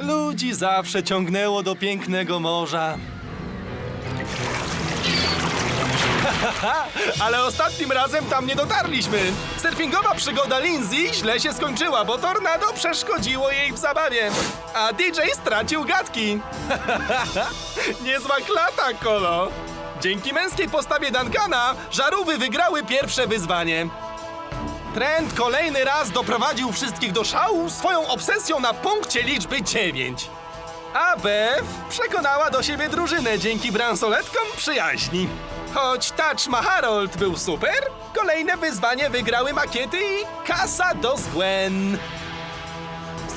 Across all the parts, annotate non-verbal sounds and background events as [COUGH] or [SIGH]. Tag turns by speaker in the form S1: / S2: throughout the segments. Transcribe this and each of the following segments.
S1: Ludzi zawsze ciągnęło do pięknego morza. [LAUGHS] Ale ostatnim razem tam nie dotarliśmy. Surfingowa przygoda Lindsay źle się skończyła, bo tornado przeszkodziło jej w zabawie. A DJ stracił gadki. [LAUGHS] Niezła klata, kolo. Dzięki męskiej postawie Duncana, żarówy wygrały pierwsze wyzwanie. Trend kolejny raz doprowadził wszystkich do szału swoją obsesją na punkcie liczby 9. A Bev przekonała do siebie drużynę dzięki bransoletkom przyjaźni. Choć Touch ma Harold był super, kolejne wyzwanie wygrały makiety i kasa do Gwen.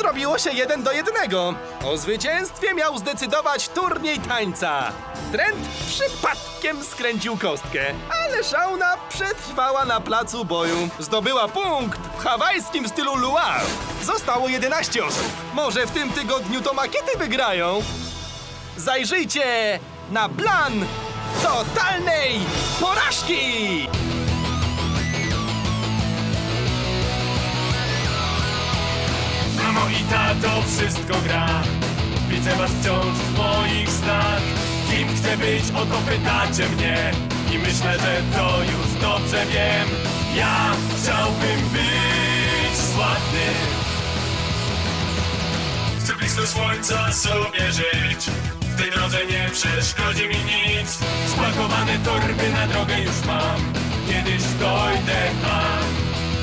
S1: Zrobiło się jeden do jednego. O zwycięstwie miał zdecydować turniej tańca. Trent przypadkiem skręcił kostkę, ale Shauna przetrwała na placu boju. Zdobyła punkt w hawajskim stylu luau. Zostało 11 osób. Może w tym tygodniu to makiety wygrają? Zajrzyjcie na plan totalnej porażki!
S2: Mamo i tato, wszystko gra. Widzę was wciąż w moich snach. Kim chcę być, o to pytacie mnie. I myślę, że to już dobrze wiem. Ja chciałbym być sławny. Chcę blisko słońca sobie żyć. W tej drodze nie przeszkodzi mi nic. Spakowane torby na drogę już mam. Kiedyś dojdę tam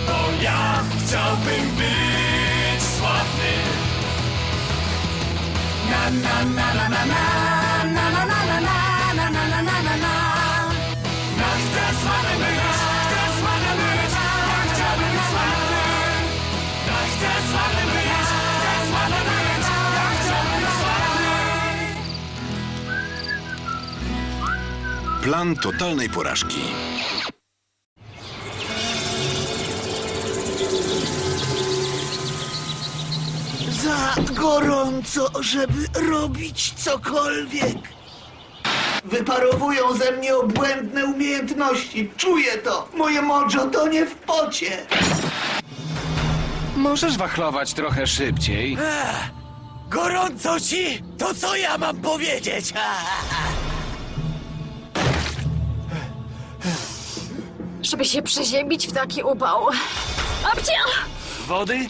S2: Bo ja chciałbym być
S3: Na na na na na na na na na na na na na na na na na
S2: chcę sławny być, chcę chcę chciałbym
S4: Plan totalnej porażki.
S5: Gorąco, żeby robić cokolwiek. Wyparowują ze mnie obłędne umiejętności. Czuję to. Moje mojo to nie w pocie.
S6: Możesz wachlować trochę szybciej.
S5: Gorąco ci? To co ja mam powiedzieć? [LAUGHS]
S7: żeby się przeziębić w taki upał. Obcia!
S2: Wody?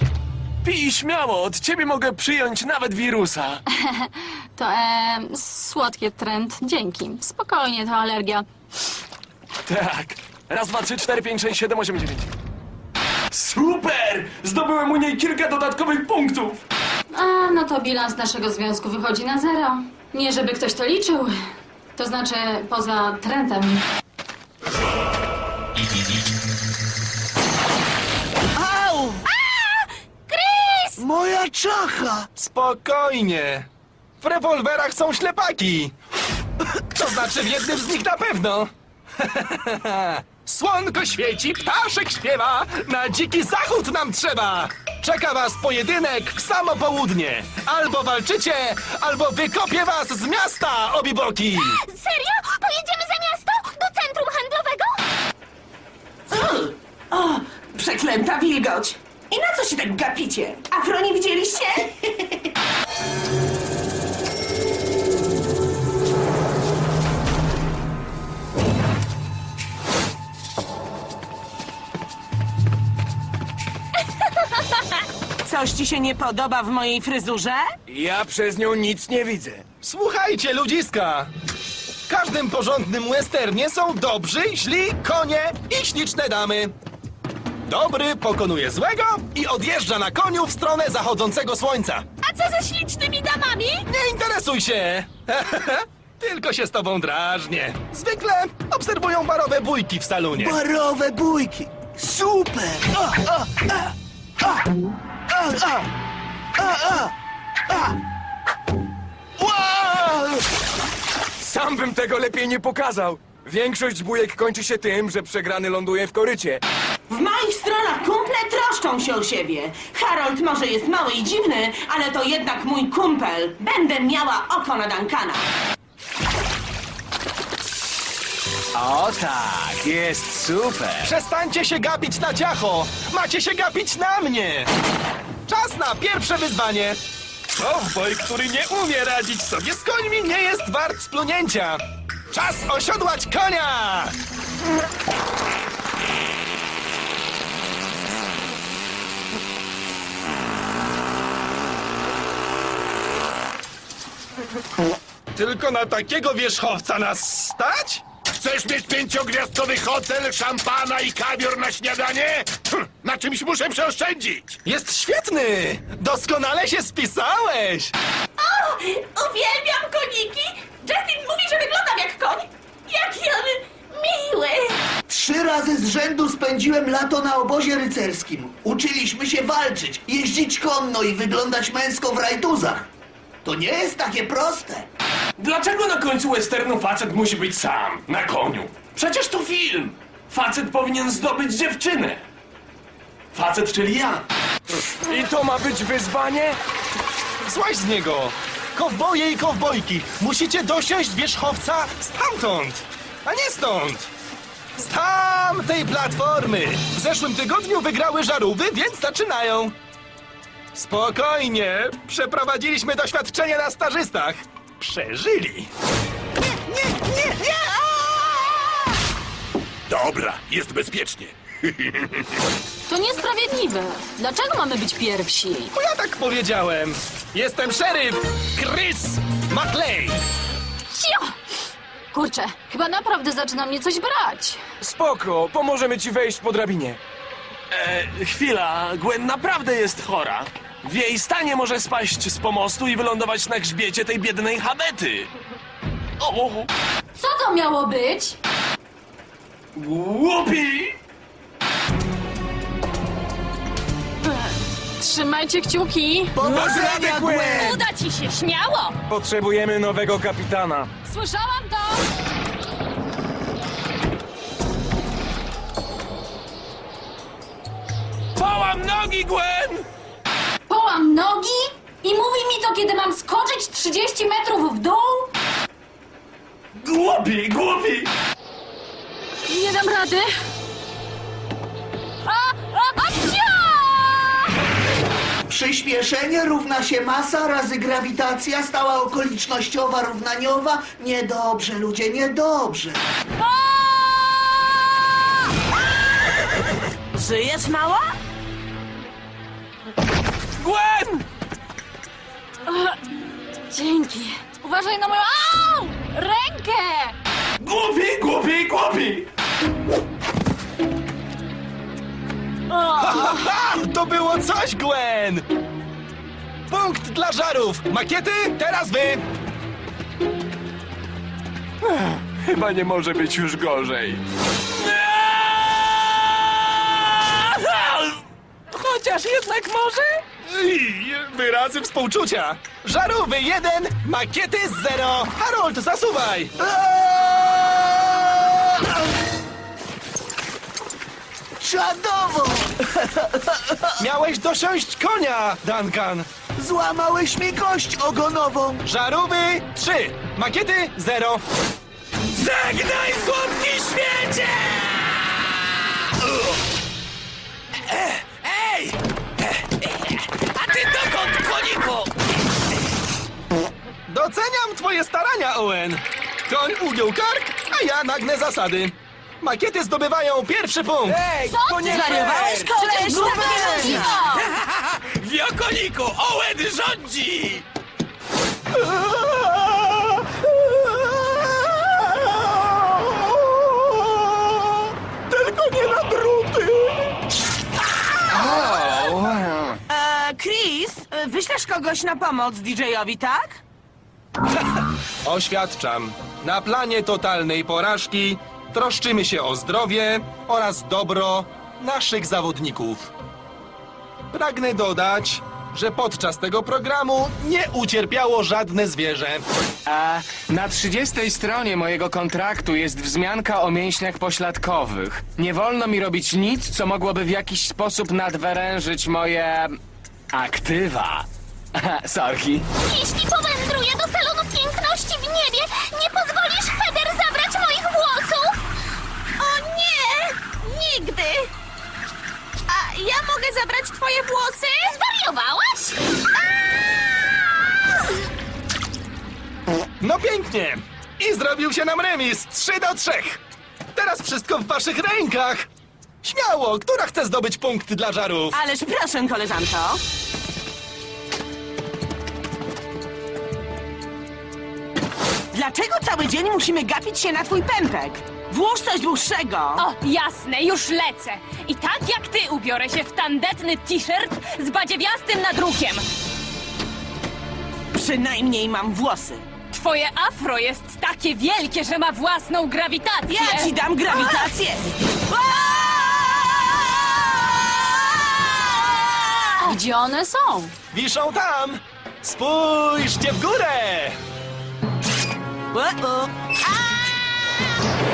S2: Pij śmiało, od ciebie mogę przyjąć nawet wirusa [LAUGHS]
S7: To e, słodkie trend. Dzięki. Spokojnie, to alergia.
S2: Tak, raz, dwa, trzy, cztery, pięć, sześć, siedem, osiem, dziewięć Super! Zdobyłem u niej kilka dodatkowych punktów
S7: A, no to bilans naszego związku wychodzi na zero. Nie żeby ktoś to liczył. To znaczy, poza trendem.
S5: Moja czacha!
S1: Spokojnie. W rewolwerach są ślepaki. To znaczy w jednym z nich na pewno. [LAUGHS] Słonko świeci, ptaszek śpiewa, na dziki zachód nam trzeba. Czeka was pojedynek w samo południe. Albo walczycie, albo wykopię was z miasta, obiboki.
S3: Serio? Pojedziemy za miasto? Do centrum handlowego?
S8: O, przeklęta wilgoć! I na co się tak gapicie? Afro nie widzieliście? Coś ci się nie podoba w mojej fryzurze?
S2: Ja przez nią nic nie widzę
S1: Słuchajcie, ludziska. W każdym porządnym westernie są dobrzy, źli, konie i śliczne damy. Dobry pokonuje złego i odjeżdża na koniu w stronę zachodzącego słońca.
S3: A co ze ślicznymi damami?
S1: Nie interesuj się! [LAUGHS] Tylko się z tobą drażnię. Zwykle obserwują barowe bójki w salonie.
S5: Barowe bójki. Super! A, a, a, a, a, a, a, a, a. Wow!
S2: Sam bym tego lepiej nie pokazał Większość bujek kończy się tym, że przegrany ląduje w korycie
S8: W moich stronach kumple troszczą się o siebie. Harold może jest mały i dziwny, ale to jednak mój kumpel. Będę miała oko na Duncana.
S6: O tak, jest super.
S1: Przestańcie się gapić na ciacho! Macie się gapić na mnie! Czas na pierwsze wyzwanie! Cowboy, który nie umie radzić sobie z końmi, nie jest wart splunięcia. Czas osiodłać konia! Tylko na takiego wierzchowca nas stać?
S4: Chcesz mieć pięciogwiazdkowy hotel, szampana i kawior na śniadanie? Hm, na czymś muszę przeoszczędzić.
S1: Jest świetny! Doskonale się spisałeś!
S8: O, uwielbiam koniki! Justin mówi, że wyglądam jak koń! Jaki on miły!
S5: Trzy razy z rzędu spędziłem lato na obozie rycerskim. Uczyliśmy się walczyć, jeździć konno i wyglądać męsko w rajduzach. To nie jest takie proste.
S2: Dlaczego na końcu westernu facet musi być sam, na koniu? Przecież to film! Facet powinien zdobyć dziewczynę. Facet, czyli ja.
S1: I to ma być wyzwanie? Złaź z niego! Kowboje i kowbojki, musicie dosiąść wierzchowca stamtąd, a nie stąd! Z tamtej platformy! W zeszłym tygodniu wygrały żarówy, więc zaczynają! Spokojnie, przeprowadziliśmy doświadczenie na stażystach. Przeżyli! Nie, nie, nie, nie!
S4: Dobra, jest bezpiecznie. [LAUGHS]
S7: To niesprawiedliwe. Dlaczego mamy być pierwsi?
S1: Bo ja tak powiedziałem. Jestem szeryf Chris McLean.
S7: Cio! Kurczę, chyba naprawdę zaczyna mnie coś brać.
S9: Spoko, pomożemy ci wejść po drabinie.
S2: E, chwila, Gwen naprawdę jest chora. W jej stanie może spaść z pomostu i wylądować na grzbiecie tej biednej habety. O,
S7: Co to miało być?
S2: głupi!
S7: Trzymajcie kciuki.
S5: Powodzenia, Gwen!
S7: Uda ci się, śmiało!
S9: Potrzebujemy nowego kapitana.
S7: Słyszałam to!
S2: Połam nogi, Gwen!
S7: Połam nogi i mówi mi to, kiedy mam skoczyć 30 metrów w dół?
S2: Głupi, głupi!
S7: Nie dam rady.
S5: Przyspieszenie równa się masa razy grawitacja, stała okolicznościowa równaniowa. Niedobrze, ludzie, niedobrze. [LAUGHS]
S8: Żyjesz, mała?
S2: Gwen!
S7: Dzięki. Uważaj na moją Au! rękę!
S2: Głupi, głupi, głupi!
S1: Ha! [LAUGHS] To było coś, Gwen! Punkt dla żarów! Makiety, teraz wy!
S9: Chyba nie może być już gorzej. [LAUGHS]
S2: Chociaż jednak może?
S1: I wyrazy współczucia! Żarówy jeden, makiety zero! Harold, zasuwaj! [LAUGHS]
S5: Czadowo! [LAUGHS]
S1: Miałeś dosiąść konia, Duncan!
S5: Złamałeś mi kość ogonową.
S1: Żarówy trzy, makiety zero!
S2: Żegnaj, słodki świecie! Ej! A ty dokąd, koniku?
S1: Doceniam twoje starania, Owen! Koń ugiął kark, a ja nagnę zasady. Makiety zdobywają pierwszy punkt!
S9: Ej, to nie
S8: Zwariowałeś,
S9: fair!
S8: koleś?
S7: Niemożliwe! [LAUGHS]
S2: Wiokoniku, Owen rządzi!
S1: Tylko nie na druty!
S8: E, Chris, e, wyślesz kogoś na pomoc DJ-owi, tak? [LAUGHS]
S1: Oświadczam, na planie totalnej porażki troszczymy się o zdrowie oraz dobro naszych zawodników. Pragnę dodać, że podczas tego programu nie ucierpiało żadne zwierzę.
S6: A na 30 stronie mojego kontraktu jest wzmianka o mięśniach pośladkowych. Nie wolno mi robić nic, co mogłoby w jakiś sposób nadwyrężyć moje... aktywa. [LAUGHS] Sorki.
S10: Jeśli powędruję do salonu piękności w niebie, nie pozwolisz Nigdy! A ja mogę zabrać twoje włosy? Zwariowałaś? Aaa!
S1: pięknie. I zrobił się nam remis 3 do 3. Teraz wszystko w waszych rękach. Śmiało, która chce zdobyć punkty dla żarów?
S8: Ależ proszę, koleżanko. Dlaczego cały dzień musimy gapić się na twój pępek? Włóż coś dłuższego.
S11: O, jasne, już lecę. I tak jak ty ubiorę się w tandetny t-shirt z badziewiastym nadrukiem.
S8: Przynajmniej mam włosy.
S11: Twoje afro jest takie wielkie, że ma własną grawitację.
S8: Ja ci dam grawitację.
S7: Gdzie one są?
S1: Wiszą tam. Spójrzcie w górę.
S8: O-o.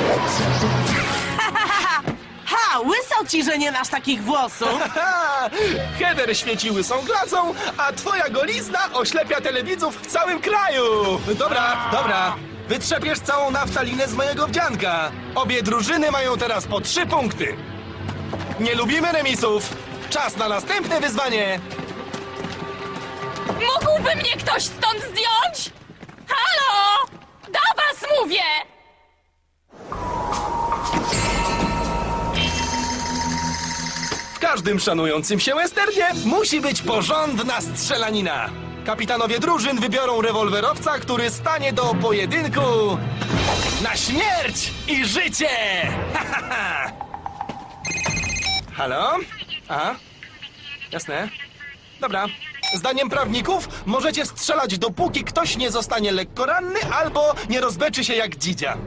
S8: [LAUGHS] Ha, łyso ci, że nie masz takich włosów. [LAUGHS]
S1: Ha! Heather świeci łysą glacą, a twoja golizna oślepia telewidzów w całym kraju. Dobra, dobra. Wytrzepiesz całą naftalinę z mojego wdzianka. Obie drużyny mają teraz po trzy punkty. Nie lubimy remisów. Czas na następne wyzwanie.
S11: Mógłby mnie ktoś stąd zdjąć? Halo! Do was mówię!
S1: Każdym szanującym się westernie musi być porządna strzelanina. Kapitanowie drużyn wybiorą rewolwerowca, który stanie do pojedynku na śmierć i życie! Ha, ha, ha. Halo? Aha. Jasne. Dobra. Zdaniem prawników możecie strzelać dopóki ktoś nie zostanie lekko ranny albo nie rozbeczy się jak dzidzia.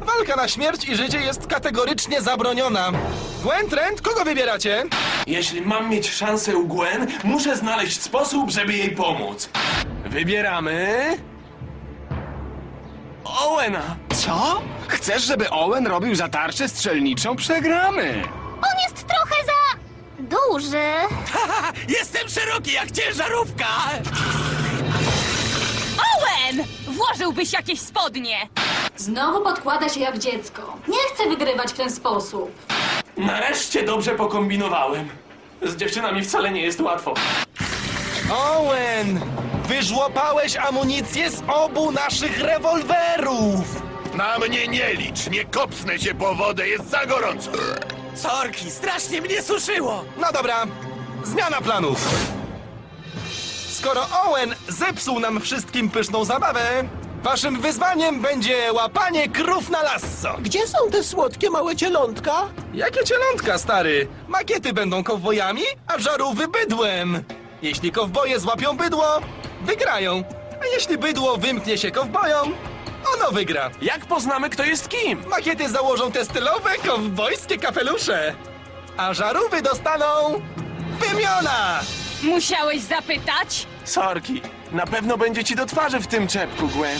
S1: Walka na śmierć i życie jest kategorycznie zabroniona. Gwen Trent, kogo wybieracie?
S2: Jeśli mam mieć szansę u Gwen, muszę znaleźć sposób, żeby jej pomóc.
S9: Wybieramy...
S2: Owena!
S6: Co? Chcesz, żeby Owen robił za tarczę strzelniczą? Przegramy.
S10: On jest trochę za... duży.
S2: Jestem szeroki jak ciężarówka!
S11: Owen! Włożyłbyś jakieś spodnie.
S7: Znowu podkłada się jak dziecko. Nie chcę wygrywać w ten sposób.
S2: Nareszcie dobrze pokombinowałem. Z dziewczynami wcale nie jest łatwo.
S1: Owen! Wyżłopałeś amunicję z obu naszych rewolwerów!
S4: Na mnie nie licz, nie kopsnę się po wodę, jest za gorąco.
S2: Sorki, strasznie mnie suszyło!
S1: No dobra, zmiana planów. Skoro Owen zepsuł nam wszystkim pyszną zabawę, waszym wyzwaniem będzie łapanie krów na lasso.
S5: Gdzie są te słodkie małe cielątka?
S1: Jakie cielątka, stary? Makiety będą kowbojami, a żarówy bydłem. Jeśli kowboje złapią bydło, wygrają. A jeśli bydło wymknie się kowbojom, ono wygra.
S2: Jak poznamy, kto jest kim?
S1: Makiety założą te stylowe, kowbojskie kapelusze. A żarówy dostaną... wymiona!
S11: Musiałeś zapytać?
S2: Sorki, na pewno będzie ci do twarzy w tym czepku, Gwen.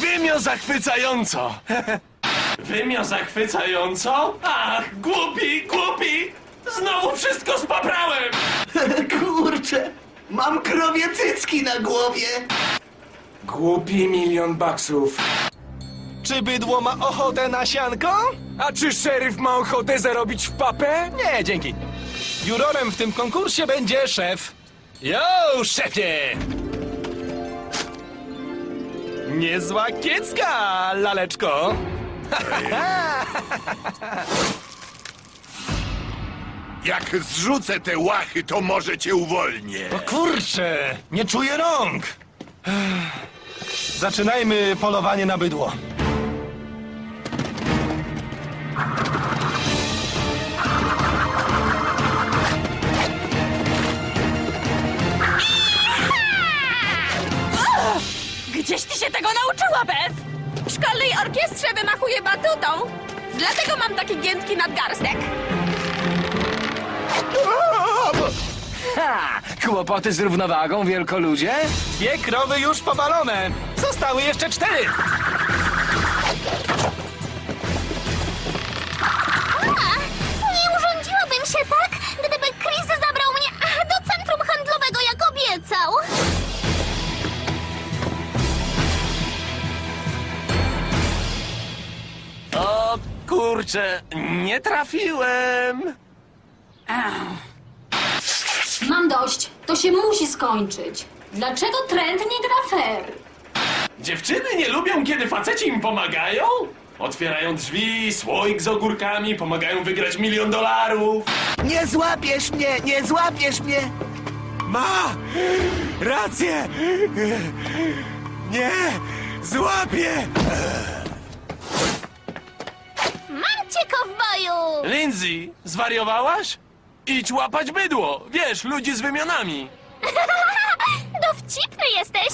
S2: Wymio zachwycająco! [LAUGHS] Wymio zachwycająco? Ach, głupi, głupi! Znowu wszystko spaprałem! [LAUGHS]
S5: Kurczę, mam krowie cycki na głowie.
S9: Głupi milion baksów.
S1: Czy bydło ma ochotę na sianko?
S9: A czy szeryf ma ochotę zarobić w papę?
S1: Nie, dzięki. Jurorem w tym konkursie będzie szef. Jo, szefie! Niezła kiecka, laleczko. [LAUGHS]
S4: Jak zrzucę te łachy, to może cię uwolnię.
S1: O kurczę, nie czuję rąk. Zaczynajmy polowanie na bydło.
S11: Gdzieś ty się tego nauczyła, Beth? W szkolnej orkiestrze wymachuję batutą. Dlatego mam taki giętki nadgarstek.
S6: Ha! Kłopoty z równowagą, wielkoludzie?
S1: Dwie krowy już powalone. Zostały jeszcze cztery.
S2: Kurczę, nie trafiłem!
S7: Mam dość. To się musi skończyć. Dlaczego Trent nie gra fair?
S2: Dziewczyny nie lubią, kiedy faceci im pomagają? Otwierają drzwi, słoik z ogórkami, pomagają wygrać milion dolarów.
S5: Nie złapiesz mnie, nie złapiesz mnie!
S9: Ma! Rację! Nie! Złapię!
S10: Cię, kowboju!
S2: Lindsay, zwariowałaś? Idź łapać bydło, wiesz, ludzi z wymionami. [LAUGHS]
S10: Dowcipny jesteś!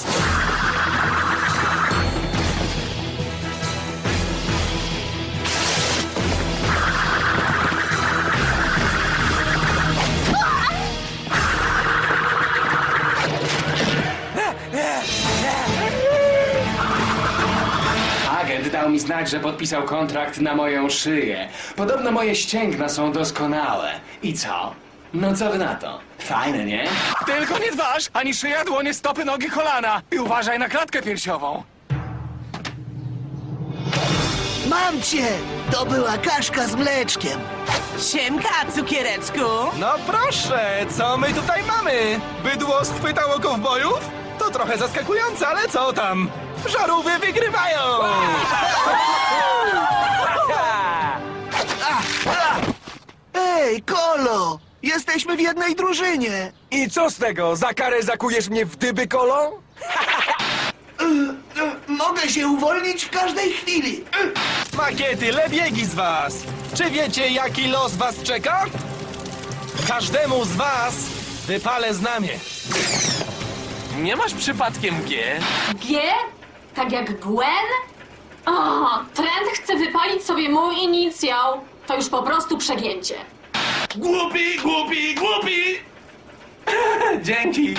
S6: Dał mi znać, że podpisał kontrakt na moją szyję. Podobno moje ścięgna są doskonałe. I co? No co wy na to? Fajne, nie? Tylko nie dważ, ani szyja, dłonie, stopy, nogi, kolana. I uważaj na klatkę piersiową.
S5: Mam cię! To była kaszka z mleczkiem.
S8: Siemka, cukiereczku!
S1: No proszę, co my tutaj mamy? Bydło schwytało kowbojów? To trochę zaskakujące, ale co tam? Żarówy wygrywają!
S5: Ej, Kolo! Jesteśmy w jednej drużynie!
S9: I co z tego? Za karę zakujesz mnie w dyby kolą?
S5: Mogę się uwolnić w każdej chwili.
S1: Makiety, lebiegi z was! Czy wiecie, jaki los was czeka? Każdemu z was wypalę znamie.
S2: Nie masz przypadkiem G?
S7: G? Tak jak Gwen? O, Trent chce wypalić sobie mój inicjał. To już po prostu przegięcie.
S2: Głupi, głupi, głupi! [LAUGHS] Dzięki.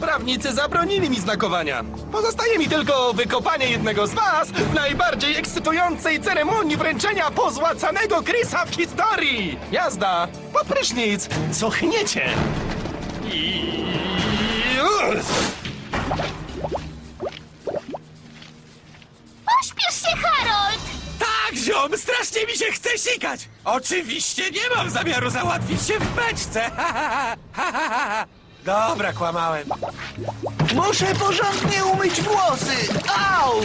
S1: Prawnicy zabronili mi znakowania. Pozostaje mi tylko wykopanie jednego z was w najbardziej ekscytującej ceremonii wręczenia pozłacanego Chrisa w historii. Jazda, po prysznic, co chniecie. I...
S9: strasznie mi się chce sikać! Oczywiście nie mam zamiaru załatwić się w beczce! [LAUGHS] Dobra, kłamałem.
S5: Muszę porządnie umyć włosy. Au!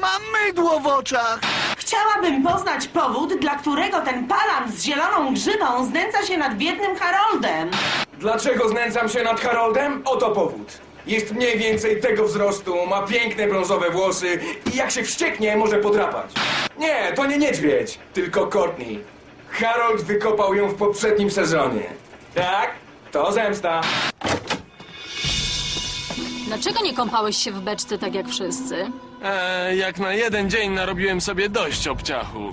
S5: Mam mydło w oczach.
S8: Chciałabym poznać powód, dla którego ten palan z zieloną grzywą znęca się nad biednym Haroldem.
S9: Dlaczego znęcam się nad Haroldem? Oto powód. Jest mniej więcej tego wzrostu, ma piękne brązowe włosy i jak się wścieknie, może podrapać. Nie, to nie niedźwiedź, tylko Courtney. Harold wykopał ją w poprzednim sezonie. Tak? To zemsta.
S7: Dlaczego nie kąpałeś się w beczce tak jak wszyscy?
S2: E, jak na jeden dzień narobiłem sobie dość obciachu.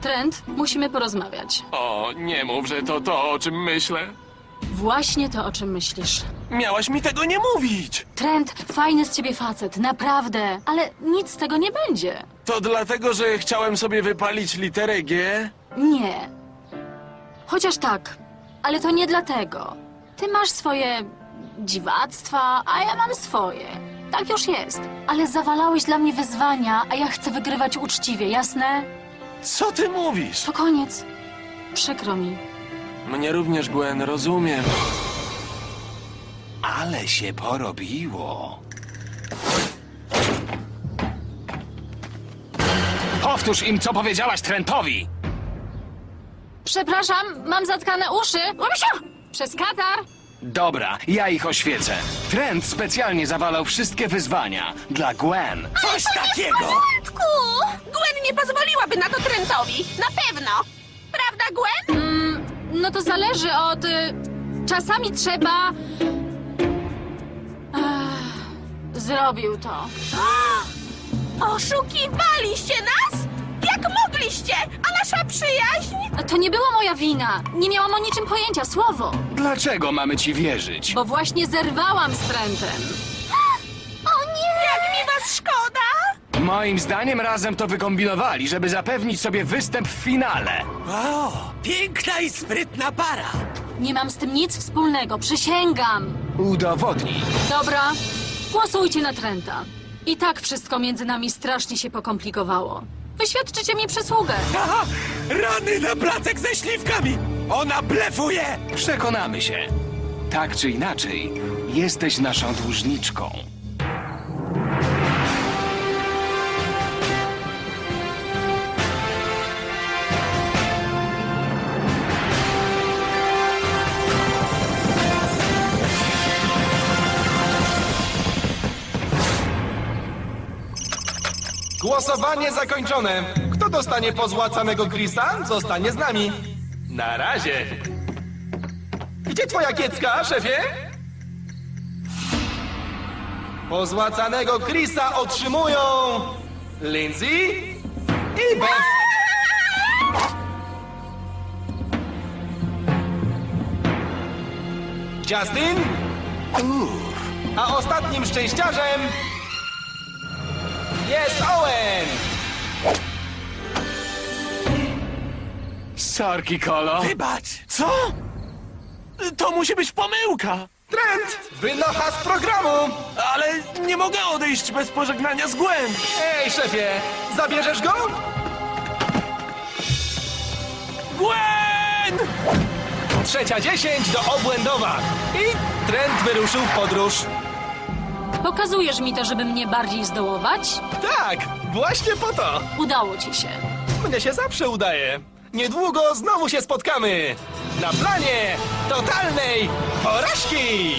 S7: Trent, musimy porozmawiać.
S2: O, nie mów, że to to, o czym myślę.
S7: Właśnie to, o czym myślisz.
S2: Miałaś mi tego nie mówić!
S7: Trent, fajny z ciebie facet, naprawdę, ale nic z tego nie będzie.
S2: To dlatego, że chciałem sobie wypalić literę G?
S7: Nie. Chociaż tak, ale to nie dlatego. Ty masz swoje dziwactwa, a ja mam swoje. Tak już jest. Ale zawalałeś dla mnie wyzwania, a ja chcę wygrywać uczciwie, jasne?
S2: Co ty mówisz?
S7: To koniec. Przykro mi.
S2: Mnie również, Gwen, rozumiem.
S9: Ale się porobiło.
S6: Powtórz im, co powiedziałaś Trentowi.
S7: Przepraszam, mam zatkane uszy. Przez katar.
S6: Dobra, ja ich oświecę. Trent specjalnie zawalał wszystkie wyzwania dla Gwen.
S9: Coś takiego!
S11: Tku! Gwen nie pozwoliłaby na to Trentowi. Na pewno. Prawda, Gwen?
S7: No to zależy od... Y, czasami trzeba... Zrobił to. [GASPS]
S11: Oszukiwaliście nas? Jak mogliście? A nasza przyjaźń?
S7: To nie była moja wina. Nie miałam o niczym pojęcia, słowo.
S6: Dlaczego mamy ci wierzyć?
S7: Bo właśnie zerwałam z Trentem. [GASPS]
S11: O nie! Jak mi was szkoda!
S6: Moim zdaniem razem to wykombinowali, żeby zapewnić sobie występ w finale.
S9: O, piękna i sprytna para.
S7: Nie mam z tym nic wspólnego, przysięgam.
S6: Udowodnij.
S7: Dobra, głosujcie na Trenta. I tak wszystko między nami strasznie się pokomplikowało. Wyświadczycie mi przysługę.
S9: Aha, rany na placek ze śliwkami! Ona blefuje!
S6: Przekonamy się. Tak czy inaczej, jesteś naszą dłużniczką.
S1: Głosowanie zakończone. Kto dostanie pozłacanego Chrisa, zostanie z nami. Na razie. Gdzie twoja kiecka, szefie? Pozłacanego Chrisa otrzymują Lindsay i Beth. Justin? A ostatnim szczęściarzem jest Owen!
S6: Sorki, Kolo.
S2: Wybacz! Co? To musi być pomyłka!
S1: Trent! Wynocha z programu!
S2: Ale nie mogę odejść bez pożegnania z Gwen!
S1: Ej, szefie, zabierzesz go?
S2: Gwen!
S1: Trzecia dziesięć do Obłędowa. I Trent wyruszył w podróż.
S7: Pokazujesz mi to, żeby mnie bardziej zdołować?
S1: Tak, właśnie po to.
S7: Udało ci się.
S1: Mnie się zawsze udaje. Niedługo znowu się spotkamy. Na planie totalnej porażki!